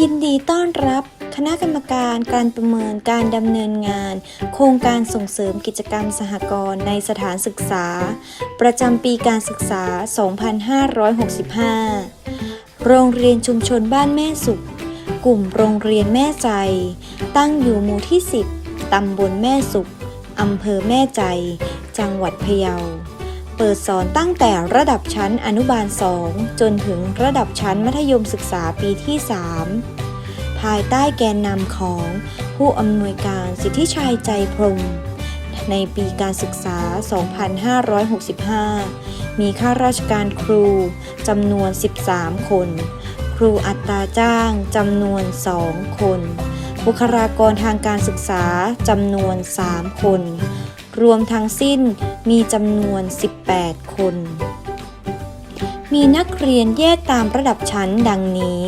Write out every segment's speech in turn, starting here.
ยินดีต้อนรับคณะกรรมการการประเมินการดำเนินงาน โครงการส่งเสริมกิจกรรมสหกรณ์ในสถานศึกษา ประจำปีการศึกษา 2565 โรงเรียนชุมชนบ้านแม่สุข กลุ่มโรงเรียนแม่ใจ ตั้งอยู่หมู่ที่ 10 ตำบลแม่สุข อำเภอแม่ใจ จังหวัดพะเยา เปิดสอนตั้งแต่ระดับชั้นอนุบาล 2 จนถึงระดับชั้นมัธยมศึกษาปีที่ 3 ภายใต้แกนนำของผู้อำนวยการสิทธิชัยใจพรมในปีการศึกษา 2565 มีข้าราชการครูจำนวน 13 คน ครูอัตราจ้างจำนวน 2 คน บุคลากรทางการศึกษาจำนวน 3 คน รวมทั้งสิ้น มีจำนวน 18 คน มีนักเรียนแยกตามระดับชั้นดังนี้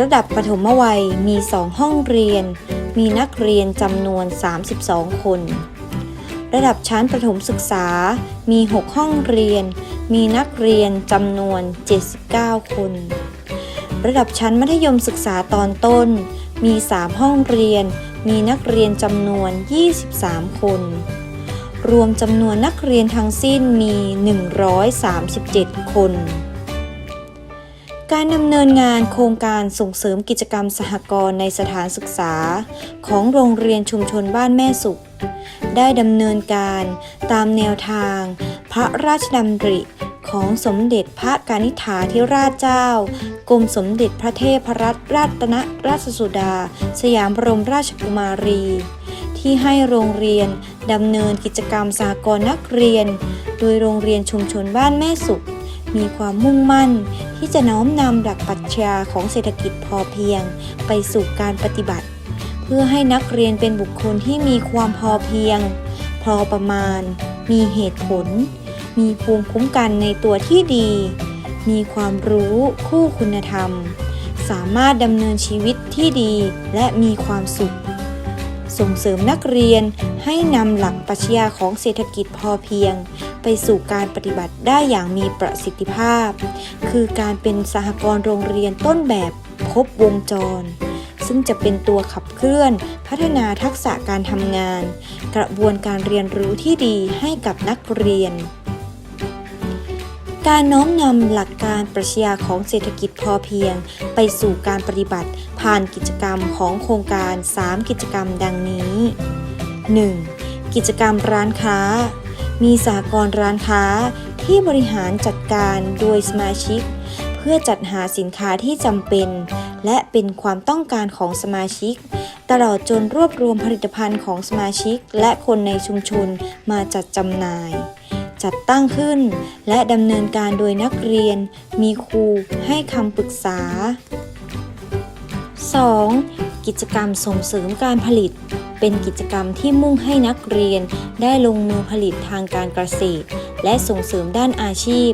ระดับปฐมวัยมี 2 ห้องเรียน มีนักเรียนจำนวน 32 คน ระดับชั้นประถมศึกษา มี 6 ห้องเรียน มีนักเรียนจำนวน 79 คน ระดับชั้นมัธยมศึกษาตอนต้น มี 3 ห้องเรียน มีนักเรียนจำนวน 23 คน รวมจำนวนนักเรียนทั้งสิ้นมี 137 คน การดำเนินงานโครงการส่งเสริมกิจกรรมสหกรณ์ในสถานศึกษา ของโรงเรียนชุมชนบ้านแม่สุข ได้ดำเนินการตามแนวทาง พระราชดำริของสมเด็จพระกานิษฐาธิราชเจ้า กรมสมเด็จพระเทพรัตนราชนราชสุดา สยามบรมราชกุมารี ที่ให้โรงเรียนดำเนินกิจกรรมสหกรณ์นักเรียน โดยโรงเรียนชุมชนบ้านแม่สุข มีความมุ่งมั่น ที่จะน้อมนำหลักปรัชญาของเศรษฐกิจพอเพียง ไปสู่การปฏิบัติ เพื่อให้นักเรียนเป็นบุคคลที่มีความพอเพียง พอประมาณ มีเหตุผล มีภูมิคุ้มกันในตัวที่ดี มีความรู้คู่คุณธรรม สามารถดำเนินชีวิตที่ดีและมีความสุข ส่งเสริมนักเรียนให้นำหลักปรัชญาของเศรษฐกิจพอเพียง ไปสู่การปฏิบัติได้อย่างมีประสิทธิภาพ คือการเป็นสหกรณ์โรงเรียนต้นแบบครบวงจร ซึ่งจะเป็นตัวขับเคลื่อน พัฒนาทักษะการทำงาน กระบวนการเรียนรู้ที่ดีให้กับนักเรียน การน้อมนำหลักการปรัชญาของเศรษฐกิจพอเพียง ไปสู่การปฏิบัติผ่านกิจกรรมของโครงการ 3 กิจกรรมดังนี้ 1. กิจกรรมร้านค้า มีสากลร้านค้าที่บริหารจัดการโดยสมาชิก เพื่อจัดหาสินค้าที่จำเป็น และเป็นความต้องการของสมาชิก ตลอดจนรวบรวมผลิตภัณฑ์ของสมาชิกและคนในชุมชนมาจัดจำหน่าย จัดตั้งขึ้น และดำเนินการโดยนักเรียน มีครูให้คำปรึกษา 2. กิจกรรมส่งเสริมการผลิต เป็นกิจกรรมที่มุ่งให้นักเรียนได้ลงมือผลิตทางการเกษตร และส่งเสริมด้านอาชีพ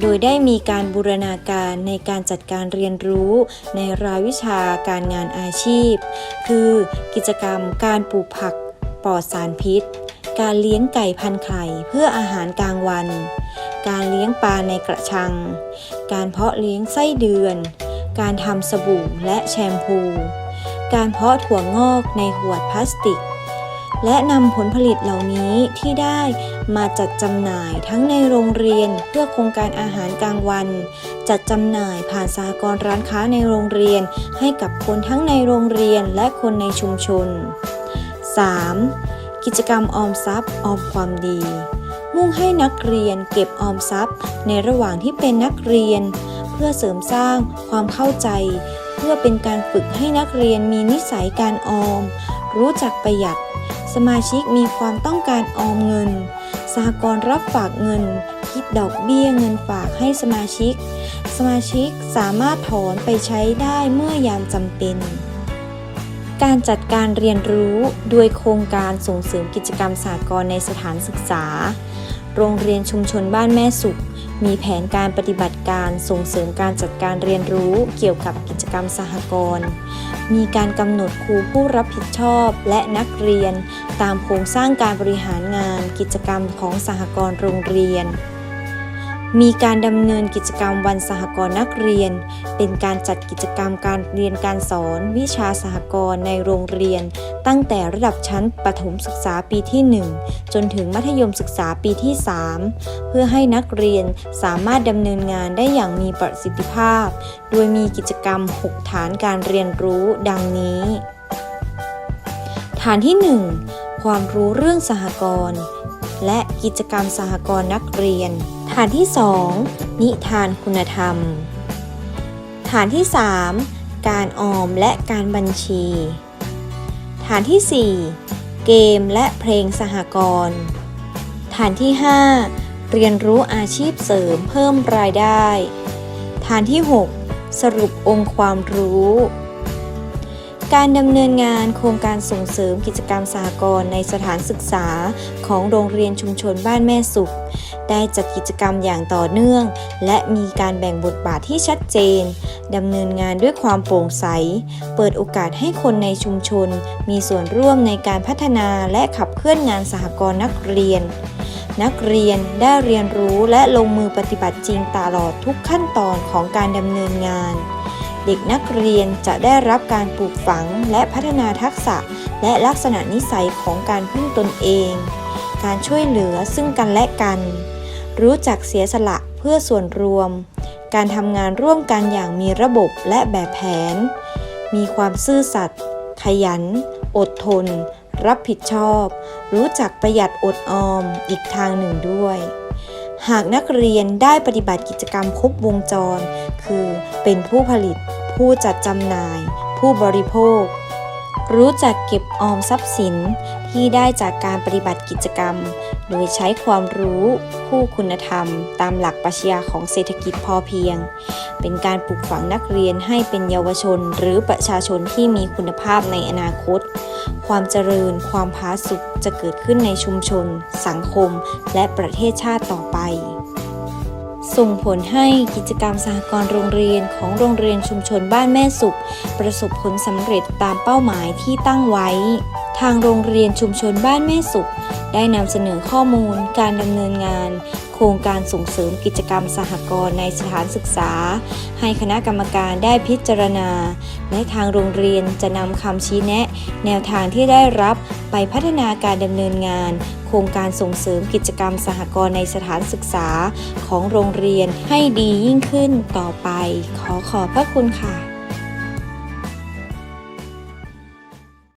โดยได้มีการบูรณาการในการจัดการเรียนรู้ในรายวิชาการงานอาชีพ คือกิจกรรมการปลูกผักปลอดสารพิษ การเลี้ยงไก่พันไข่เพื่ออาหารกลางวัน การเลี้ยงปลาในกระชัง การเพาะเลี้ยงไส้เดือน การทำสบู่และแชมพู การเพาะถั่วงอกในขวดพลาสติก และนำผลผลิตเหล่านี้ที่ได้มาจัดจำหน่ายทั้งในโรงเรียนเพื่อโครงการอาหารกลางวัน จัดจำหน่ายผ่านสหกรร้านค้าในโรงเรียน ให้กับคนทั้งในโรงเรียนและคนในชุมชน 3. กิจกรรมออมทรัพย์ออมความดี มุ่งให้นักเรียนเก็บออมทรัพย์ ในระหว่างที่เป็นนักเรียน เพื่อเสริมสร้างความเข้าใจ เพื่อเป็นการฝึกให้นักเรียนมีนิสัยการออม รู้จักประหยัด สมาชิกมีความต้องการออมเงินสหกรณ์รับฝากเงิน คิดดอกเบี้ยเงินฝากให้สมาชิก สมาชิกสามารถถอนไปใช้ได้เมื่อยามจำเป็น การจัดการเรียนรู้โดยโครงการส่งเสริมกิจกรรมสากลในสถานศึกษา โรงเรียนชุมชนบ้านแม่สุข มีแผนการปฏิบัติการส่งเสริมการจัดการเรียนรู้เกี่ยวกับกิจกรรมสหกรณ์มีการกำหนดครูผู้รับผิดชอบและนักเรียน ตามโครงสร้างการบริหารงานกิจกรรมของสหกรณ์โรงเรียน มีการดำเนินกิจกรรมวันสหกรณ์นักเรียน เป็นการจัดกิจกรรมการเรียนการสอน วิชาสหกรณ์ในโรงเรียน ตั้งแต่ระดับชั้นประถมศึกษาปีที่ 1 จนถึงมัธยมศึกษาปีที่ 3 เพื่อให้นักเรียนสามารถดำเนินงานได้อย่างมีประสิทธิภาพ โดยมีกิจกรรม 6 ฐานการเรียนรู้ดังนี้ ฐานที่ 1 ความรู้เรื่องสหกรณ์และกิจกรรมสหกรณ์นักเรียน ฐานที่ 2 นิทานคุณธรรม ฐานที่ 3 การออมและการบัญชี ฐานที่ 4 เกมและเพลงสหกรณ์ฐานที่ 5 เรียนรู้อาชีพเสริมเพิ่มรายได้ ฐานที่ 6 สรุปองค์ความรู้ การดำเนินงานโครงการส่งเสริมกิจกรรมสหกรณ์ในสถานศึกษาของโรงเรียนชุมชนบ้านแม่สุข ได้จัดกิจกรรมอย่างต่อเนื่อง และมีการแบ่งบทบาทที่ชัดเจนดำเนินงานด้วยความโปร่งใส เปิดโอกาสให้คนในชุมชน มีส่วนร่วมในการพัฒนาและขับเคลื่อนงานสหกรณ์นักเรียน นักเรียนได้เรียนรู้และลงมือปฏิบัติจริงตลอดทุกขั้นตอนของการดำเนินงาน เด็กนักเรียนจะได้รับการปลูกฝังและพัฒนาทักษะ และลักษณะนิสัยของการพึ่งตนเอง การช่วยเหลือซึ่งกันและกัน รู้จักเสียสละเพื่อส่วนรวม การทำงานร่วมกันอย่างมีระบบและแบบแผน มีความซื่อสัตย์ขยัน อดทน รับผิดชอบ รู้จักประหยัดอดออมอีกทางหนึ่งด้วยหากนักเรียนได้ปฏิบัติกิจกรรมครบวงจร คือเป็นผู้ผลิต ผู้จัดจำหน่าย ผู้บริโภค รู้จักเก็บออมทรัพย์สินที่ได้จากการปฏิบัติกิจกรรม โดยใช้ความรู้ ผู้คุณธรรม ตามหลักปรัชญาของเศรษฐกิจพอเพียง เป็นการปลูกฝังนักเรียนให้เป็นเยาวชน หรือประชาชนที่มีคุณภาพในอนาคต ความเจริญ ความผาสุกจะเกิดขึ้นในชุมชน สังคม และประเทศชาติต่อไป ส่งผลให้กิจกรรมสหกรณ์โรงเรียนของโรงเรียนชุมชนบ้านแม่สุข ประสบผลสำเร็จตามเป้าหมายที่ตั้งไว้ ทางโรงเรียนชุมชนบ้านแม่สุข ได้นำเสนอข้อมูลการดำเนินงาน โครงการส่งเสริมกิจกรรมสหกรณ์ในสถานศึกษา ให้คณะกรรมการได้พิจารณา และทางโรงเรียนจะนำคำชี้แนะ แนวทางที่ได้รับไปพัฒนาการดำเนินงาน ครงการส่งเสริมกิจกรรมสหกรณ์ในสถานศึกษาของโรงเรียนให้ดียิ่งขึ้นต่อไป ขอขอบพระคุณค่ะ